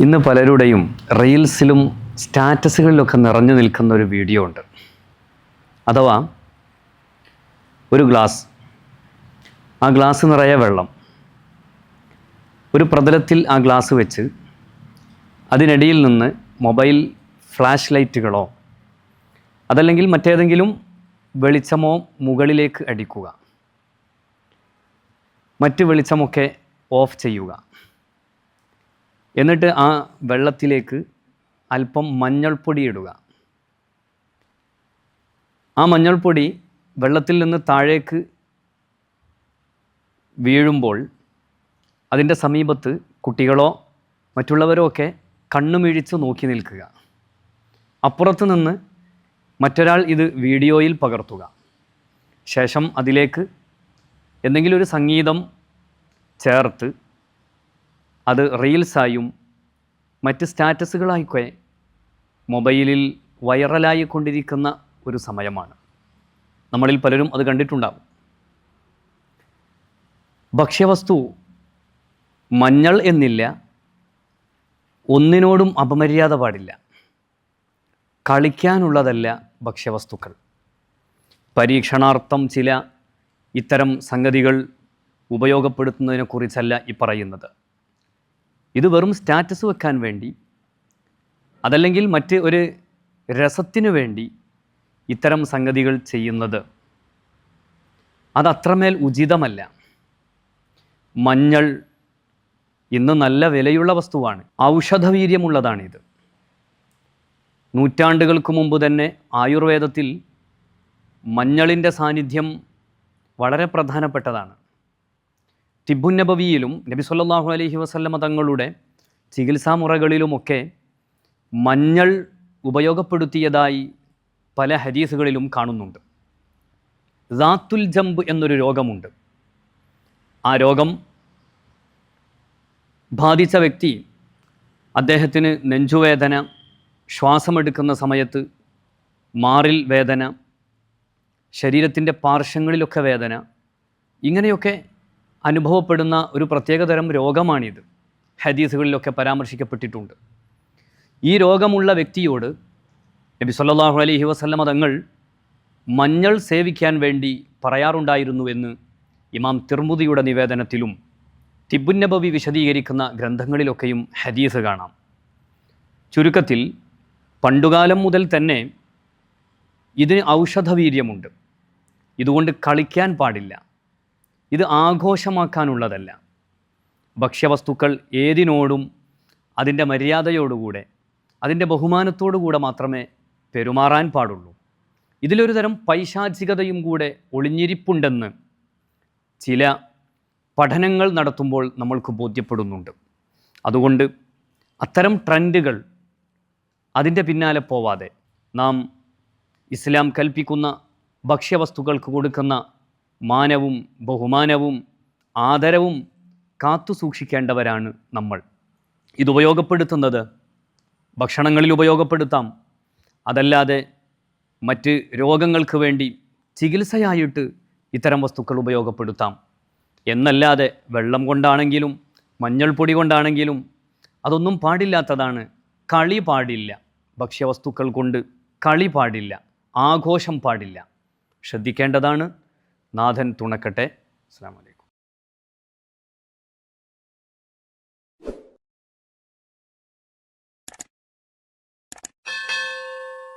ഇന്ന് പലരുടെയും റീൽസിലും സ്റ്റാറ്റസുകളിലൊക്കെ നിറഞ്ഞു നിൽക്കുന്ന ഒരു വീഡിയോ ഉണ്ട്. അഥവാ ഒരു ഗ്ലാസ്. ആ ഗ്ലാസ് നിറയെ വെള്ളം. ഒരു പ്രതലത്തിൽ ആ ഗ്ലാസ് വെച്ച് അതിനിടയിൽ നിന്ന് മൊബൈൽ ഫ്ലാഷ് ലൈറ്റുകളോ അതല്ലെങ്കിൽ മറ്റേതെങ്കിലും വെളിച്ചമോ മുകളിലേക്ക് അടിക്കുക. മറ്റ് വെളിച്ചമൊക്കെ ഓഫ് ചെയ്യുക. എന്നിട്ട് ആ വെള്ളത്തിലേക്ക് അല്പം മഞ്ഞൾപ്പൊടി ഇടുക. ആ മഞ്ഞൾപ്പൊടി വെള്ളത്തിൽ നിന്ന് താഴേക്ക് വീഴുമ്പോൾ അതിന്റെ സമീപത്ത് കുട്ടികളോ മറ്റുള്ളവരോ ഒക്കെ കണ്ണുമിഴിച്ച് നോക്കി നിൽക്കുക. അപ്പുറത്ത് നിന്ന് മറ്റൊരാൾ ഇത് വീഡിയോയിൽ പകർത്തുക. ശേഷം അതിലേക്ക് എന്തെങ്കിലും ഒരു സംഗീതം ചേർത്ത് അത് റീൽസായും മറ്റ് സ്റ്റാറ്റസുകളായിക്കെ മൊബൈലിൽ വൈറലായി കൊണ്ടിരിക്കുന്ന ഒരു സമയമാണ്. നമ്മളിൽ പലരും അത് കണ്ടിട്ടുണ്ടാകും ഭക്ഷ്യവസ്തു മഞ്ഞൾ എന്നില്ല ഒന്നിനോടും അപമര്യാദ പാടില്ല. കളിക്കാനുള്ളതല്ല ഭക്ഷ്യവസ്തുക്കൾ. പരീക്ഷണാർത്ഥം ചില ഇത്തരം സംഗതികൾ ഉപയോഗപ്പെടുത്തുന്നതിനെക്കുറിച്ചല്ല ഈ പറയുന്നത്. ഇത് വെറും സ്റ്റാറ്റസ് വെക്കാൻ വേണ്ടി അതല്ലെങ്കിൽ മറ്റ് ഒരു രസത്തിനു വേണ്ടി ഇത്തരം സംഗതികൾ ചെയ്യുന്നത്. അതത്രമേൽ ഉചിതമല്ല. മഞ്ഞൾ ഇന്ന് നല്ല വിലയുള്ള വസ്തുവാണ്. ഔഷധവീര്യമുള്ളതാണിത്. നൂറ്റാണ്ടുകൾക്ക് മുമ്പ് തന്നെ ആയുർവേദത്തിൽ മഞ്ഞളിന്റെ സാന്നിധ്യം വളരെ പ്രധാനപ്പെട്ടതാണ്. തിബുന്നബവിയിലും നബി സല്ലാഹു അലഹി വസല്ലമ തങ്ങളുടെ ചികിത്സാ മുറകളിലുമൊക്കെ മഞ്ഞൾ ഉപയോഗപ്പെടുത്തിയതായി പല ഹദീസുകളിലും കാണുന്നുണ്ട്. ദാത്തുൽ ജംബ് എന്നൊരു രോഗമുണ്ട്. ആ രോഗം ബാധിച്ച വ്യക്തി അദ്ദേഹത്തിന് നെഞ്ചുവേദന ശ്വാസമെടുക്കുന്ന സമയത്ത് മാറിൽ വേദന ശരീരത്തിന്റെ പാർശ്വങ്ങളിലൊക്കെ വേദന ഇങ്ങനെയൊക്കെ അനുഭവപ്പെടുന്ന ഒരു പ്രത്യേകതരം രോഗമാണിത്. ഹദീസുകളിലൊക്കെ പരാമർശിക്കപ്പെട്ടിട്ടുണ്ട്. ഈ രോഗമുള്ള വ്യക്തിയോട് നബി സല്ലല്ലാഹു അലൈഹി വസല്ലമ തങ്ങൾ മഞ്ഞൾ സേവിക്കാൻ വേണ്ടി പറയാറുണ്ടായിരുന്നു എന്ന് ഇമാം തിർമുദിയുടെ നിവേദനത്തിലും തിബുന്നബവി വിശദീകരിക്കുന്ന ഗ്രന്ഥങ്ങളിലൊക്കെയും ഹദീസ് കാണാം. ചുരുക്കത്തിൽ പണ്ടുകാലം മുതൽ തന്നെ ഇതിന് ഔഷധവീര്യമുണ്ട്. ഇതുകൊണ്ട് കളിക്കാൻ പാടില്ല. ഇത് ആഘോഷമാക്കാനുള്ളതല്ല. ഭക്ഷ്യവസ്തുക്കൾ ഏതിനോടും അതിന്റെ മര്യാദയോടുകൂടെ അതിന്റെ ബഹുമാനത്തോടുകൂടെ മാത്രമേ പെരുമാറാൻ പാടുള്ളൂ. ഇതിലൊരു തരം പൈശാചികതയും കൂടെ ഒളിഞ്ഞിരിപ്പുണ്ടെന്ന് ചില പഠനങ്ങൾ നടത്തുമ്പോൾ നമ്മൾക്ക് ബോധ്യപ്പെടുന്നുണ്ട്. അതുകൊണ്ട് അത്തരം ട്രെൻഡുകൾ അതിന്റെ പിന്നാലെ പോവാതെ നാം ഇസ്ലാം കൽപ്പിക്കുന്ന ഭക്ഷ്യവസ്തുക്കൾക്ക് കൊടുക്കുന്ന മാനവും ബഹുമാനവും ആദരവും കാത്തു സൂക്ഷിക്കേണ്ടവരാണ് നമ്മൾ. ഇതുപയോഗപ്പെടുത്തുന്നത് ഭക്ഷണങ്ങളിൽ ഉപയോഗപ്പെടുത്താം. അതല്ലാതെ മറ്റ് രോഗങ്ങൾക്ക് വേണ്ടി ചികിത്സയായിട്ട് ഇത്തരം വസ്തുക്കൾ ഉപയോഗപ്പെടുത്താം. എന്നല്ലാതെ വെള്ളം കൊണ്ടാണെങ്കിലും മഞ്ഞൾപ്പൊടി കൊണ്ടാണെങ്കിലും അതൊന്നും പാടില്ലാത്തതാണ്. കളി പാടില്ല. ഭക്ഷ്യവസ്തുക്കൾ കൊണ്ട് കളി പാടില്ല. ആഘോഷം പാടില്ല. ശ്രദ്ധിക്കേണ്ടതാണ് നാഥൻ തുണക്കട്ടെ. അസ്സാം വലൈക്കും